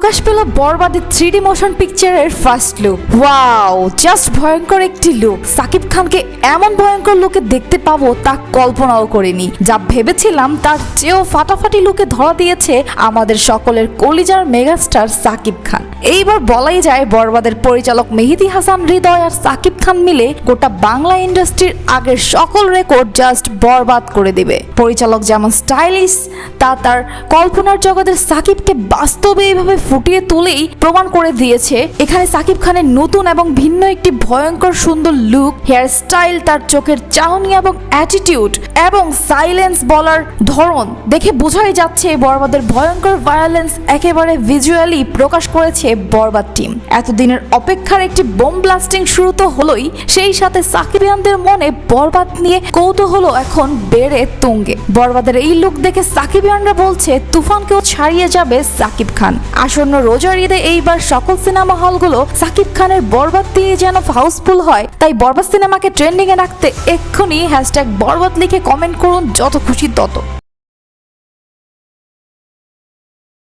প্রকাশ পেল বরবাদের three D motion পিকচারের ফার্স্ট লুক ওয়াও জাস্ট ভয়ঙ্কর একটি লুক সাকিব খানকে এমন ভয়ঙ্কর লুকে দেখতে পাবো তা কল্পনাও করিনি। যা ভেবেছিলাম তার চেয়েও ফাটাফাটি লুকে ধরা দিয়েছে আমাদের সকলের কলিজার মেগাস্টার সাকিব খান। এইবার বলাই যায় বরবাদের পরিচালক মেহেদি হাসান হৃদয় আর সাকিব খান মিলে গোটা বাংলা ইন্ডাস্ট্রির আগের সকল রেকর্ড জাস্ট বরবাদ করে দিবে। পরিচালক যেমন স্টাইলিশ তা তার কল্পনার জগতের সাকিবকে বাস্তবে এইভাবে ফুটিয়ে তুলেই প্রমাণ করে দিয়েছে। এখানে সাকিব খানের নতুন এবং ভিন্ন একটি ভয়ঙ্কর সুন্দর লুক হেয়ার স্টাইল তার চোখের চাহনি এবং অ্যাটিটিউড এবং সাইলেন্স বলার ধরন দেখে বোঝাই যাচ্ছে বরবাদের ভয়ঙ্কর ভায়োলেন্স একেবারে ভিজুয়ালি প্রকাশ করেছে বরবাদ টিম এতদিনের অপেক্ষার একটি বোম ব্লাস্টিং শুরু তো হলোই, সেই সাথে সাকিবিয়ানদের মনে বরবাদ নিয়ে কৌতূহল এখন বেড়ে তুঙ্গে। বরবাদের এই লুক দেখে সাকিবিয়ানরা বলছে, তুফানকেও ছাড়িয়ে যাবে সাকিব খান। আসন্ন রোজার ঈদে এইবার সকল সিনেমা হলগুলো সাকিব খানের বরবাদ দিয়ে যেন হাউসফুল হয়, তাই বরবাদ সিনেমাকে ট্রেন্ডিংয়ে রাখতে এক্ষুনি হ্যাশট্যাগ বরবাদ লিখে কমেন্ট করুন যত খুশি তত।